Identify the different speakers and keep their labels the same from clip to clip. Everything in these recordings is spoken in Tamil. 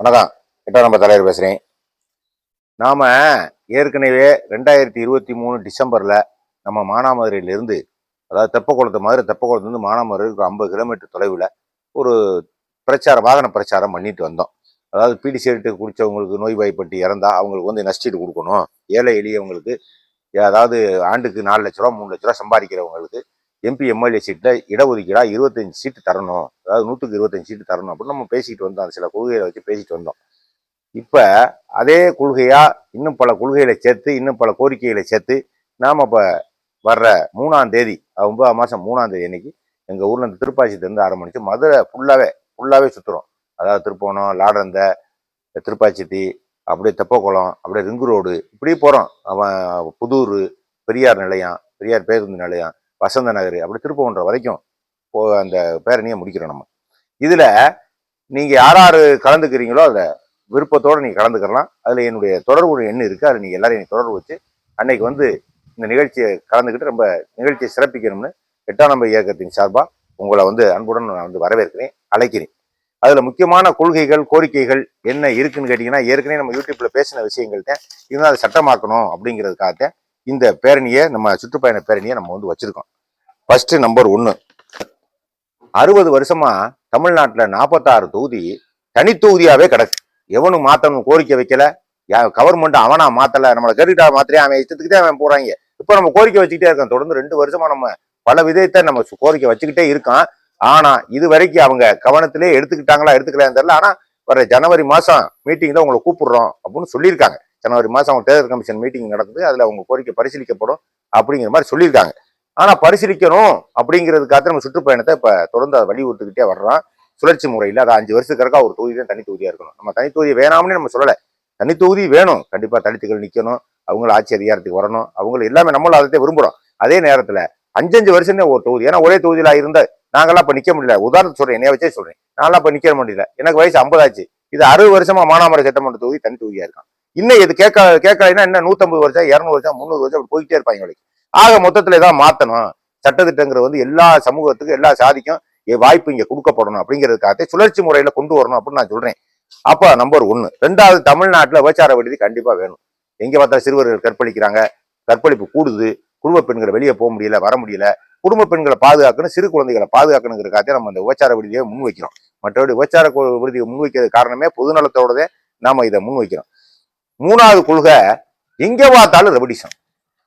Speaker 1: வணக்கம். கிட்ட நம்ம தலைவர் பேசுகிறேன் நாம் ஏற்கனவே ரெண்டாயிரத்தி இருபத்தி மூணு டிசம்பரில் நம்ம மானாமதுரையிலிருந்து அதாவது தெப்பக்குளத்து மதுரை தெப்பக்குளத்துலேருந்து மானாமதுரைக்கு ஐம்பது கிலோமீட்டர் தொலைவில் ஒரு பிரச்சாரம் வாகன பிரச்சாரம் பண்ணிட்டு வந்தோம். அதாவது பீடி சேர்ட்டு குடித்தவங்களுக்கு நோய்வாய்ப்பட்டு இறந்தா அவங்களுக்கு வந்து நஷ்டீடு கொடுக்கணும். ஏழை எளியவங்களுக்கு அதாவது ஆண்டுக்கு நாலு லட்ச ரூபா மூணு லட்ச ரூபா சம்பாதிக்கிறவங்களுக்கு எம்பி எம்எல்ஏ சீட்டில் இடஒதுக்கீடாக இருபத்தஞ்சி சீட்டு தரணும். அதாவது நூற்றுக்கு இருபத்தஞ்சி சீட்டு தரணும் அப்படின்னு நம்ம பேசிட்டு வந்தோம். அந்த சில கொள்கைகளை வச்சு பேசிட்டு வந்தோம். இப்போ அதே கொள்கையாக இன்னும் பல கொள்கைகளை சேர்த்து இன்னும் பல கோரிக்கைகளை சேர்த்து நாம் இப்போ வர்ற மூணாம் தேதி ஒன்பதாம் மாதம் மூணாம் தேதி அன்னைக்கு எங்கள் ஊரில் இந்த திருப்பாச்சியிலேருந்து ஆரம்பிச்சு மதுரை ஃபுல்லாகவே ஃபுல்லாகவே சுற்றுறோம் அதாவது திருப்போணம் லாடந்த திருப்பாச்சித்தி அப்படியே தெப்பக்குளம் அப்படியே ரிங்கு ரோடு இப்படி போகிறோம் அவன் புதூர் பெரியார் நிலையம் பெரியார் பேருந்து நிலையம் வசந்த நகர் அப்படி திருப்பவன்ற வரைக்கும் போ அந்த பேரணியை முடிக்கிறோம் நம்ம. இதில் நீங்கள் யார் யார் கலந்துக்கிறீங்களோ அதில் விருப்பத்தோடு நீங்கள் கலந்துக்கலாம். அதில் என்னுடைய தொடர்பு எண் இருக்குது அதில் நீங்கள் எல்லாரும் எனக்கு தொடர்பு வச்சு அன்னைக்கு வந்து இந்த நிகழ்ச்சியை கலந்துக்கிட்டு ரொம்ப நிகழ்ச்சியை சிறப்பிக்கணும்னு எட்டாம் நம்பர் இயக்கத்தின் சார்பாக உங்களை வந்து அன்புடன் நான் வந்து வரவேற்கிறேன் அழைக்கிறேன். அதில் முக்கியமான கொள்கைகள் கோரிக்கைகள் என்ன இருக்குன்னு கேட்டிங்கன்னா ஏற்கனவே நம்ம யூடியூப்பில் பேசின விஷயங்கள்ட்ட தான் இருந்தால் அதை சட்டமாக்கணும் அப்படிங்கிறதுக்காகத்தான் இந்த பேரணியை நம்ம சுற்றுப்பயண பேரணியை நம்ம வந்து வச்சுருக்கோம். ஃபஸ்ட்டு நம்பர் ஒன்று அறுபது வருஷமா தமிழ்நாட்டில் நாற்பத்தாறு தொகுதி தனித்தொகுதியாகவே கிடக்கு. எவனும் மாற்றணும் கோரிக்கை வைக்கல. கவர்மெண்ட் அவனா மாத்தல. நம்மளை கேட்டுக்கிட்டா மாத்திரையே அவன் இஷ்டத்துக்கு தான் அவன் போறாங்க. இப்போ நம்ம கோரிக்கை வச்சுக்கிட்டே இருக்கோம். தொடர்ந்து ரெண்டு வருஷமா நம்ம பல விதத்தை நம்ம கோரிக்கை வச்சுக்கிட்டே இருக்கான். ஆனா இது வரைக்கும் அவங்க கவனத்திலே எடுத்துக்கிட்டாங்களா எடுத்துக்கலான்னு தெரியல. ஆனா வர ஜனவரி மாசம் மீட்டிங் தான் உங்களை கூப்பிடுறோம் அப்படின்னு சொல்லியிருக்காங்க. ஜனவரி மாசம் அவங்க தேர்தல் கமிஷன் மீட்டிங் நடக்குது. அதுல அவங்க கோரிக்கை பரிசீலிக்கப்படும் அப்படிங்கிற மாதிரி சொல்லியிருக்காங்க. ஆனா பரிசீலிக்கணும் அப்படிங்கிறதுக்காக நம்ம சுற்றுப்பயணத்தை இப்ப தொடர்ந்து அதை வலியுறுத்திக்கிட்டே வர்றோம். சுழற்சி முறையில் அது அஞ்சு வருஷத்துக்கு ஒரு தொகுதி தான் தனி இருக்கணும். நம்ம தனித்தொகுதி வேணாம்னு நம்ம சொல்லலை. தனித்தொகுதி வேணும். கண்டிப்பா தலித்துகள் நிக்கணும். அவங்கள ஆட்சி அதிகாரத்துக்கு வரணும். அவங்க எல்லாமே நம்மளும் அதை விரும்புறோம். அதே நேரத்துல அஞ்சஞ்சு வருஷமே ஒரு தொகுதி. ஏன்னா ஒரே தொகுதியில இருந்த நாங்களாம் இப்ப நிக்க முடியல. உதாரணத்துக்கு சொல்றேன். என்னைய வச்சே சொல்றேன். நான்லாம் இப்ப நிக்க முடியல. எனக்கு வயசு ஐம்பதாச்சு இது அறுபது வருஷமா மானாமரை சட்டமன்ற தொகுதி தனி தொகுதியா இருக்கான். இன்னும் இது கேட்க கேட்கலைன்னா என்ன நூத்தம்பது வருஷம் இரநூறு வருஷம் முந்நூறு வருஷம் அப்படி போயிட்டே இருப்பாங்க ஆக மொத்தத்துல ஏதாவது மாத்தணும். சட்டத்திட்டங்கிறது வந்து எல்லா சமூகத்துக்கும் எல்லா சாதிக்கும் வாய்ப்பு இங்க கொடுக்கப்படணும் அப்படிங்கிறதுக்காக சுழற்சி முறையில கொண்டு வரணும் அப்படின்னு நான் சொல்றேன். அப்ப நம்பர் ஒண்ணு. ரெண்டாவது தமிழ்நாட்டுல விபச்சார விடுதி கண்டிப்பா வேணும். எங்க பார்த்தா சிறுவர்கள் கற்பழிக்கிறாங்க. கற்பழிப்பு கூடுது. குடும்ப பெண்களை வெளியே போக முடியல வர முடியல. குடும்ப பெண்களை பாதுகாக்கணும் சிறு குழந்தைகளை பாதுகாக்கணுங்கிறதுக்காக நம்ம அந்த விபச்சார விடுதியை முன்வைக்கிறோம் மற்றபடி விபச்சார விடுதியை முன்வைக்கிறது காரணமே பொதுநலத்தோடதே நாம இதை முன்வைக்கிறோம் மூணாவது கொள்கை எங்க பார்த்தாலும் ரெபடிசம்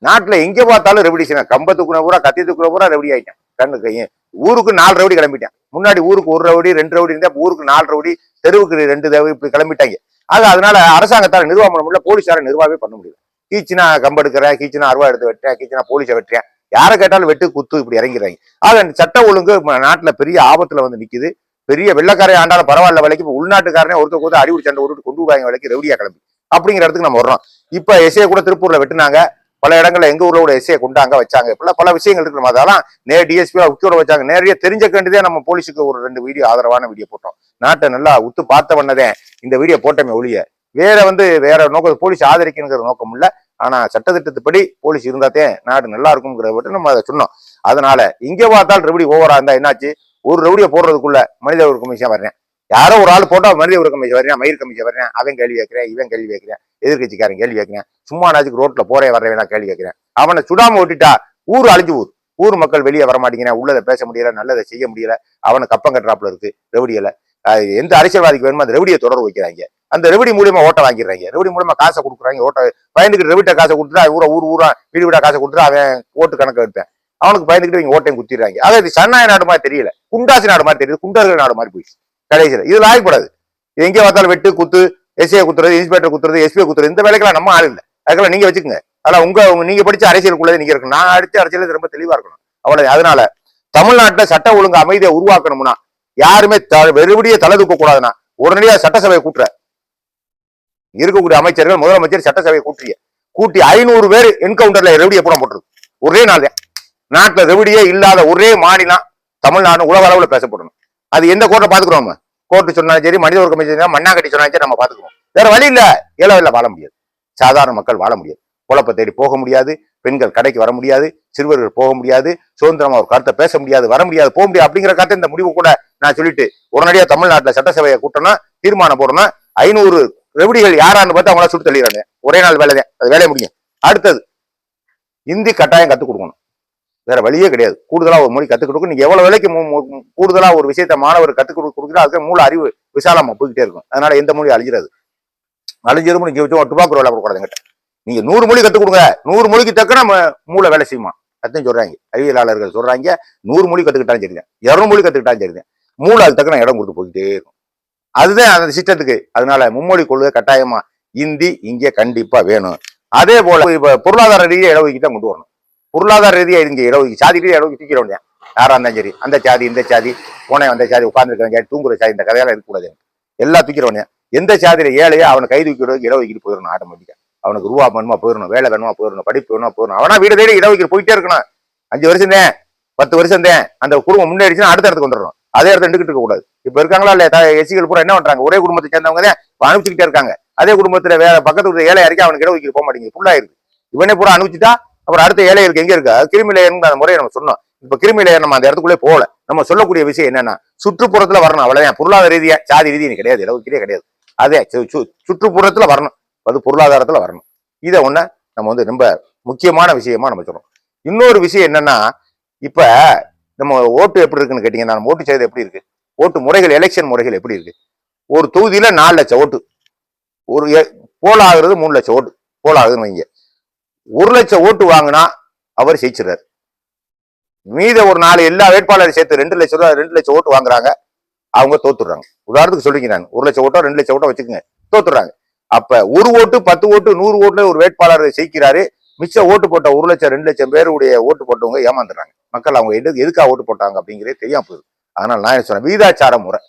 Speaker 1: நாட்டில் எங்கே பார்த்தாலும் ரெவடிஷன் கம்பத்துக்குள்ள பூரா கத்தி கத்தியத்துக்குள்ள பூரா ரெவடி ஆகிட்டேன் கண்ணு கையும். ஊருக்கு நாலு ரவுடி கிளம்பிட்டேன். முன்னாடி ஊருக்கு ஒரு ரவுடி ரெண்டு ரவுடி இருந்தால் ஊருக்கு நாலு ரவுடி தெருவுக்கு ரெண்டு ரவுடி இப்படி கிளம்பிட்டாங்க. ஆக அதனால அரசாங்கத்தால் நிர்வாகம் பண்ண முடியல போலீஸார நிர்வாகமே பண்ண முடியல. கீச்சுனா கம்பெடுக்கிறேன் கீச்சினா அருவா எடுத்து வெட்டுறேன் கீச்சினா போலீஸை வெட்டுறேன். யாரை கேட்டாலும் வெட்டு குத்து இப்படி இறங்கிறாங்க ஆக சட்ட ஒழுங்கு நாட்டில் பெரிய ஆபத்தில் வந்து நிற்குது பெரிய வெள்ளக்காரை ஆண்டாலும் பரவாயில்ல வேலைக்கு இப்போ உள்நாட்டுக்காரனே ஒருத்தர் கூட அடிவுடி சண்டை விட்டு கொண்டு விடுவாங்க வேலைக்கு ரெவடியா கிளம்பி. அப்படிங்கிற இடத்துக்கு நம்ம வர்றோம். இப்போ எஸ்ஏ கூட திருப்பூரில் வெட்டினாங்க. பல இடங்கள்ல எங்க ஊர்ல கூட கொண்டு அங்க வச்சாங்க. இப்பெல்லாம் பல விஷயங்கள் இருக்கிற அதெல்லாம் நே டிஎஸ்பியா உத்தியோட வச்சாங்க. நேரடியா தெரிஞ்ச வேண்டியதே நம்ம போலீஸுக்கு ஒரு ரெண்டு வீடியோ ஆதரவான வீடியோ போட்டோம். நாட்டை நல்லா உத்து பார்த்த பண்ணதே இந்த வீடியோ போட்டோமே ஒழிய வேற வந்து வேற நோக்கம் போலீஸ் ஆதரிக்கணுங்கிற நோக்கம் இல்ல. ஆனா சட்டத்திட்டத்துப்படி போலீஸ் இருந்தாத்தே நாடு நல்லா இருக்குங்கிறத விட்டு நம்ம அதை சொன்னோம். அதனால இங்க பார்த்தால் ரெவடி ஓவரா இருந்தா என்னாச்சு? ஒரு ரெபடியை போடுறதுக்குள்ள மனித உரிமை கமிஷன் வர்றேன். யாரோ ஒரு ஆள் போட்டா மனித உரிமை கமிஷன் வரேன் மயிர் கமிஷன் வரேன் அவன் கேள்வி கேட்கிறேன் இவன் கேள்வி கேட்கிறேன் எதிர்கட்சிக்காரன் கேள்வி கேட்கிறேன் சும்மா நாச்சுக்கு ரோட்ல போறேன் வர்றேன் நான் கேள்வி கேட்கிறேன். அவனை சுடாம ஓட்டிட்டா ஊர் அழிஞ்சு ஊர் ஊர் மக்கள் வெளியே வர மாட்டேங்கிறேன் உள்ளதை பேச முடியல நல்லதை செய்ய முடியல அவனை கப்பம் கட்டுறாப்புல இருக்கு ரெவடியில எந்த அரசியல்வாதிக்கு வேணுமோ அந்த ரெவடியை தொடர்பு வைக்கிறாங்க. அந்த ரெவடி மூலியமா ஓட்ட வாங்கிடுறாங்க. ரெவடி மூலியமா காசை கொடுக்குறாங்க ஓட்ட பயந்துக்கிட்டு ரெவிட்ட காசை கொடுத்துட்டு ஊரா ஊர் ஊரா வீடு வீடா காசை கொடுத்துட்டு அவன் ஓட்டு கணக்கு எடுப்பேன். அவனுக்கு பயந்துக்கிட்டு இவங்க ஓட்டையும் குத்திடுறாங்க. அதாவது சன்னாய நாடு மாதிரி தெரியல. குண்டாசி நாடு மாதிரி தெரியுது குண்டர்கள் நாடு மாதிரி போயிடுச்சு. கடைசியில். இது ஆகக்கூடாது இது எங்கே பார்த்தாலும் வெட்டு குத்து எஸ்ஐ குத்துறது இன்ஸ்பெக்டர் குத்துறது எஸ்பிஐ குத்துறது இந்த வேலைக்கெல்லாம் நம்ம ஆள் இல்லை. அதுக்கெல்லாம் நீங்க வச்சுக்கோங்க. அதெல்லாம் உங்க உங்க- நீங்க படிச்ச அரசியலுக்குள்ளே நீங்க இருக்கணும். நான் அடிச்ச அரசியல் ரொம்ப தெளிவா இருக்கணும். அவ்வளவு அதனால தமிழ்நாட்டில் சட்ட ஒழுங்கு அமைதியை உருவாக்கணும்னா யாருமே த- வெறுபடியே தலை தூக்க கூடாதுன்னா உடனடியா சட்டசபையை கூட்டுற. இருக்கக்கூடிய அமைச்சர்கள் முதலமைச்சர் சட்டசபையை கூட்டிய கூட்டி ஐநூறு பேர் என்கவுண்டர்ல ரெவடியை புறம் போட்டுருக்கு ஒரே நாள் தான் நாட்டுல ரெவடியே இல்லாத ஒரே மாநிலம் தமிழ்நாடு உலக அளவில் பேசப்படணும். அது எந்த கோர்ட்டை பாத்துக்கிறோம்? நம்ம கோர்ட்டு சொன்னாலும் சரி மனித உரிமை கமிஷன் மண்ணாங்கட்டி சொன்னாலும் சரி நம்ம பாத்துக்கிறோம் வேற வழி இல்ல. இளவில் வாழ முடியாது. சாதாரண மக்கள் வாழ முடியாது. குழப்ப தேடி போக முடியாது. பெண்கள் கடைக்கு வர முடியாது. சிறுவர்கள் போக முடியாது. சுதந்திரமா ஒரு கருத்தை பேச முடியாது. வர முடியாது. போக முடியாது அப்படிங்கிற கருத்தை இந்த முடிவு கூட நான் சொல்லிட்டு உடனடியா தமிழ்நாட்டில் சட்டசபையை கூட்டணும் தீர்மானம் போடணும். ஐநூறு ரெவடிகள் யாரான்னு பார்த்து அவங்கள சுட்டு தள்ளிடுறாங்க ஒரே நாள் வேலை தான் அது வேலையை முடியும். அடுத்தது இந்தி கட்டாயம் கற்றுக் கொடுக்கணும். வேற வழியே கிடையாது. கூடுதலா ஒரு மொழி கத்துக் கொடுக்கும் நீங்க எவ்வளவு வேலைக்கு கூடுதலாக கூடுதலா ஒரு விஷயத்த மாணவர் கத்துக் கொடு- அதுக்கு மூல அறிவு விசாலமா போய்கிட்டே இருக்கும். அதனால எந்த மொழி அழிஞ்சிடாது. அழிஞ்சிரும் நீங்க வச்சு துப்பாக்கு வேலை கொடுக்கூடாது எங்கிட்ட நீங்க நூறு மொழி கத்துக் கொடுங்க. நூறு மொழிக்கு தக்க நம்ம மூளை வேலை செய்யுமா? அத்தையும் சொல்றாங்க. அறிவியலாளர்கள் சொல்றாங்க நூறு மொழி கத்துக்கிட்டாலும் சரிதான் இரநூறு மொழி கத்துக்கிட்டாலும் சரிதான் மூளை அது தக்கன இடம் கொடுத்து போய்கிட்டே இருக்கும். அதுதான் அந்த சிஸ்டத்துக்கு. அதனால மும்மொழி கொள்கை கட்டாயமா இந்தி இங்கே கண்டிப்பா வேணும். அதே போல இப்ப பொருளாதார ரீதியா இட தான் கொண்டு வரணும். பொருளாதார ரீதியாக இங்கே இடஒதுக்கி சாதி ரீதியாக இடஒதுக்கி தூக்கிட வேண்டிய யாராக இருந்தாலும் சரி அந்த சாதி இந்த சாதி போனே அந்த சாதி உட்கார்ந்து சாதி தூங்குற சாதி இந்த கதையெல்லாம் இருக்கக்கூடாது எல்லாம் தூக்கிட எந்த சாதியில் ஏழையோ அவனை கை தூக்கி விடுறதுக்கு இடஒதுக்கீடு போயிடணும் ஆட்டோமேட்டிக்காக அவனுக்கு ரூபா வேணுமா போயிடணும் வேலை வேணுமா போயிடணும் படிப்பு வேணுமா போயிடணும். அவனா வீடு தேடி இடஒதுக்கீடு போயிட்டே இருக்கணும். அஞ்சு வருஷம் தான் பத்து வருஷம் தான் அந்த குடும்பம் முன்னேறிச்சுன்னா அடுத்த இடத்துக்கு வந்துடணும். அதே இடத்துல நின்றுட்டு இருக்க கூடாது. இப்ப இருக்காங்களா இல்லையா எசிகள் பூரா என்ன பண்றாங்க? ஒரே குடும்பத்தை சேர்ந்தவங்க தான் அனுப்பிச்சுக்கிட்டே இருக்காங்க. அதே குடும்பத்துல வேற பக்கத்து வீட்டு ஏழை இறக்கி அவனுக்கு இடஒதுக்கீடு போக மாட்டேங்குது ஃபுல்லாக இருக்கு இவனே பூரா அனுப்பிச்சுட்டா அப்புறம் அடுத்த ஏழைகளுக்கு எங்க இருக்கா? அது கிருமி லேயர்னு அந்த முறையை நம்ம சொன்னோம். இப்ப கிருமி லேயர் நம்ம அந்த இடத்துக்குள்ளே போகல. நம்ம சொல்லக்கூடிய விஷயம் என்னன்னா சுற்றுப்புறத்துல வரணும். அவ்வளவுதான். பொருளாதார ரீதியா சாதி ரீதியா கிடையாது. இடஒதுக்கீடே கிடையாது. அதே சு- சுற்றுப்புறத்துல வரணும். அது பொருளாதாரத்துல வரணும். இதை ஒண்ணு நம்ம வந்து ரொம்ப முக்கியமான விஷயமா நம்ம சொல்றோம். இன்னொரு விஷயம் என்னன்னா இப்ப நம்ம ஓட்டு எப்படி இருக்குன்னு கேட்டீங்கன்னா நம்ம ஓட்டு செய்வது எப்படி இருக்கு? ஓட்டு முறைகள் எலெக்ஷன் முறைகள் எப்படி இருக்கு? ஒரு தொகுதியில நாலு லட்சம் ஓட்டு. ஒரு போலாகிறது மூணு லட்சம் ஓட்டு. போலாகுதுன்னு வைங்க. ஒரு லட்சம் ஓட்டு வாங்கினா அவர் ஜெயிச்சிடுறாரு. மீத ஒரு நாலு எல்லா வேட்பாளரையும் சேர்த்து ரெண்டு லட்சம் ரூபா ரெண்டு லட்சம் ஓட்டு வாங்குறாங்க. அவங்க தோத்துடுறாங்க. உதாரணத்துக்கு சொல்லிங்க நான். ஒரு லட்சம் ஓட்டோ ரெண்டு லட்சம் ஓட்டோ வச்சுக்கோங்க. தோத்துடுறாங்க. அப்ப ஒரு ஓட்டு பத்து ஓட்டு நூறு ஓட்டுல ஒரு வேட்பாளர் ஜெயிக்கிறாரு. மிச்ச ஓட்டு போட்ட ஒரு லட்சம் ரெண்டு லட்சம் பேருடைய ஓட்டு போட்டவங்க ஏமாந்துடுறாங்க. மக்கள் அவங்க எது எதுக்காக ஓட்டு போட்டாங்க அப்படிங்கிறதே தெரியாம போகுது. அதனால நான் என்ன சொன்னேன் வீதாச்சார முறை.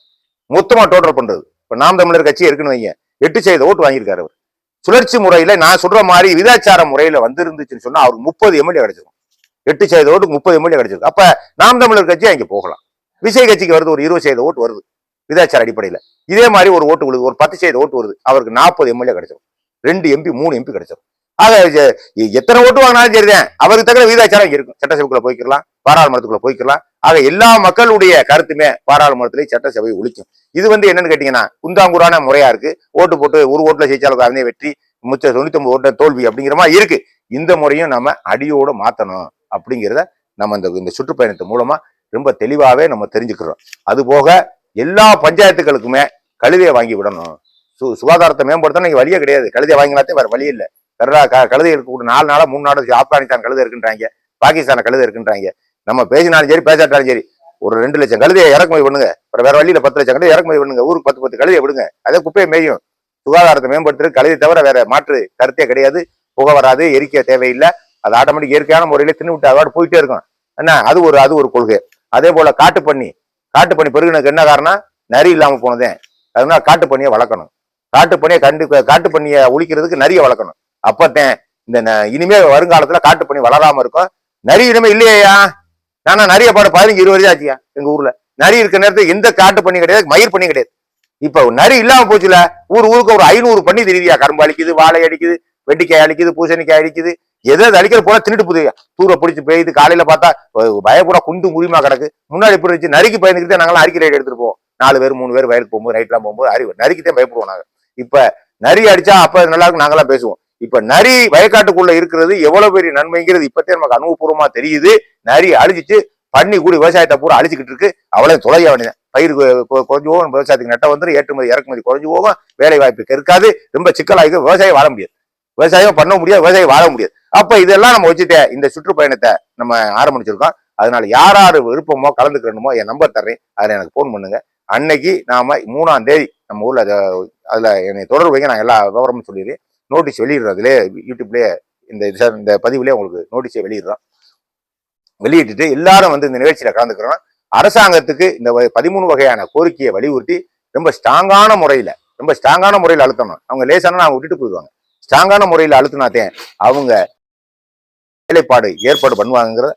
Speaker 1: மொத்தமா டோட்டல் பண்றது. இப்ப நாம் தமிழர் கட்சி இருக்குன்னு வைங்க. எட்டு செய்த ஓட்டு வாங்கியிருக்காரு அவர். சுழற்சி முறையில நான் சொல்ற மாதிரி விதாச்சார முறையில வந்திருந்துச்சுன்னு சொன்னா அவருக்கு முப்பது எம்எல்ஏ கிடைச்சிருக்கும் எட்டு செய்த ஓட்டு முப்பது எம்எல்ஏ கிடைச்சிருக்கு. அப்ப நாம் தமிழர் கட்சி அங்க போகலாம். விஜய் கட்சிக்கு வருது ஒரு இருபது செய்த ஓட்டு வருது. விதாச்சார அடிப்படையில. இதே மாதிரி ஒரு ஓட்டு விழுது ஒரு பத்து செய்த ஓட்டு வருது. அவருக்கு நாற்பது எம்எல்ஏ கிடைச்சிரும். ரெண்டு எம்பி மூணு எம்பி கிடைச்சிரும். ஆக எத்தனை ஓட்டு வாங்கினாலும் சரிதான். அவருக்கு தகுந்த விகிதாச்சாரம் இருக்கும். சட்டசபைக்குள்ள போய்க்கலாம் பாராளுமன்றத்துக்குள்ள போய்க்கலாம் ஆக எல்லா மக்களுடைய கருத்துமே பாராளுமன்றத்திலே சட்டசபை ஒழிக்கும். இது வந்து என்னன்னு கேட்டீங்கன்னா குந்தாங்குறான முறையா இருக்கு. ஓட்டு போட்டு ஒரு ஓட்டுல ஜெயிச்சாலும் அதே வெற்றி முச்ச தொண்ணூத்தி ஒன்பது தோல்வி அப்படிங்கிற மாதிரி இருக்கு. இந்த முறையும் நம்ம அடியோட மாத்தணும் அப்படிங்கிறத நம்ம இந்த இந்த சுற்றுப்பயணத்து மூலமா ரொம்ப தெளிவாகவே நம்ம தெரிஞ்சுக்கிறோம். அது போக எல்லா பஞ்சாயத்துகளுக்குமே கழுதையை வாங்கி விடணும். சு சுகாதாரத்தை மேம்படுத்தணும். நீங்க வழியே கிடையாது. கழுதையை வாங்கினாத்தே வேற வழி இல்லை. கருடா க கழுதை இருக்கக்கூடிய நாலு நாளாக மூணு நாள் ஆப்கானிஸ்தான் கழுதை இருக்குன்றாங்க. பாகிஸ்தான் கழுதை இருக்குன்றாங்க. நம்ம பேசினாலும் சரி பேசாட்டாலும் சரி ஒரு ரெண்டு லட்சம் கழுதையை இறக்குமதி பண்ணுங்க. அப்புறம் வேற வழியில பத்து லட்சம் கழுதை இறக்குமதி பண்ணுங்க. ஊருக்கு பத்து பத்து கழுதையை விடுங்க. அதே குப்பையை மேயும். சுகாதாரத்தை மேம்படுத்துறது கழுதை தவிர வேற மாற்று கருத்தே கிடையாது. புகை வராது எரிக்க தேவையில்லை. அது ஆட்டோமேட்டிக் இயற்கையான முறையில தின்னு விட்டு அதோட போயிட்டே இருக்கும். என்ன? அது ஒரு அது ஒரு கொள்கை. அதே போல காட்டு பண்ணி காட்டு பண்ணி பெருகினதுக்கு என்ன காரணம்? நரி இல்லாமல் போனதே. அதனால காட்டு பண்ணியை வளர்க்கணும். காட்டு பண்ணியை கண்டு காட்டு பண்ணியை ஒழிக்கிறதுக்கு நரியை வளர்க்கணும். அப்பத்தேன் இந்த ந- இனிமே வருங்காலத்துல காட்டு பண்ணி வளராம இருக்கும். நரி இனிமே இல்லையா நானா நிறைய பாடு பதினஞ்சு இருபது வருஷம் ஆச்சியா எங்க ஊர்ல? நரி இருக்க நேரத்துல எந்த காட்டு பண்ணி கிடையாது மயிர் பண்ணி கிடையாது. இப்ப நரி இல்லாம போச்சுல ஊர் ஊருக்கு ஒரு ஐநூறு பண்ணி தெரியுதியா? கரும்பு அடிக்குது வாழை அடிக்குது வெட்டிக்காய் அடிக்குது பூசணிக்காய் அடிக்குது எதை எது அடிக்கிற போல தின்னுட்டு போகுது தூர பிடிச்சி பெய்யுது காலையில பார்த்தா அஹ் பயப்பட குண்டு முறிமா கிடக்கு. முன்னாடி இப்படி இருந்துச்சு? நரிக்கு பயந்துக்கிட்டே நாங்களாம் அறிக்கை ரைடு எடுத்துட்டு போவோம். நாலு பேர் மூணு பேர் வயலுக்கு போகும்போது நைட்லாம் போகும்போது அறிவு நரிக்குதான் பயப்படுவோம் நாங்க. இப்ப நரி அடிச்சா அப்ப நல்லா இருக்கும் நாங்களாம் பேசுவோம். இப்ப நரி வயக்காட்டுக்குள்ள இருக்கிறது எவ்வளவு பெரிய நன்மைங்கிறது இப்பத்தே நமக்கு அனுபவபூர்வமா தெரியுது. நரி அழிச்சிட்டு பண்ணி கூடி விவசாயத்தை பூரா அழிச்சுக்கிட்டு இருக்கு. அவ்வளவு தொலைய வேண்டியது பயிர் குறைஞ்சு போகும் விவசாயத்துக்கு நட்ட வந்துடும் ஏற்றுமதி இறக்குமதி குறைஞ்சு போகும் வேலை வாய்ப்பு இருக்காது ரொம்ப சிக்கலாகி விவசாயம் வாழ முடியாது. விவசாயம் பண்ண முடியாது விவசாயம் வாழ முடியாது. அப்ப இதெல்லாம் நம்ம வச்சுட்டு இந்த சுற்றுப்பயணத்தை நம்ம ஆரம்பிச்சிருக்கோம். அதனால யார் யார் விருப்பமோ கலந்துக்கணுமோ என் நம்பர் தர்றேன். அதில் எனக்கு ஃபோன் பண்ணுங்க. அன்னைக்கு நாம மூணாம் தேதி நம்ம ஊர்ல அதை அதுல என்னை தொடர்பு வைங்க. நான் எல்லா விவரமும் சொல்லிடுறேன். நோட்டீஸ் வெளியிடுறோம் அதுல யூடியூப்லேயே இந்த இந்த பதிவுலேயே உங்களுக்கு நோட்டீஸை வெளியிடுறோம். வெளியிட்டுட்டு எல்லாரும் வந்து இந்த நிகழ்ச்சியில் கலந்துக்கிறோம். அரசாங்கத்துக்கு இந்த வ- பதிமூணு வகையான கோரிக்கையை வலியுறுத்தி ரொம்ப ஸ்ட்ராங்கான முறையில் ரொம்ப ஸ்ட்ராங்கான முறையில் அழுத்தணும். அவங்க லேசான அவங்க விட்டுட்டு போயிடுவாங்க. ஸ்ட்ராங்கான முறையில் அழுத்தினாத்தேன் அவங்க வேலைப்பாடு ஏற்பாடு பண்ணுவாங்கிறத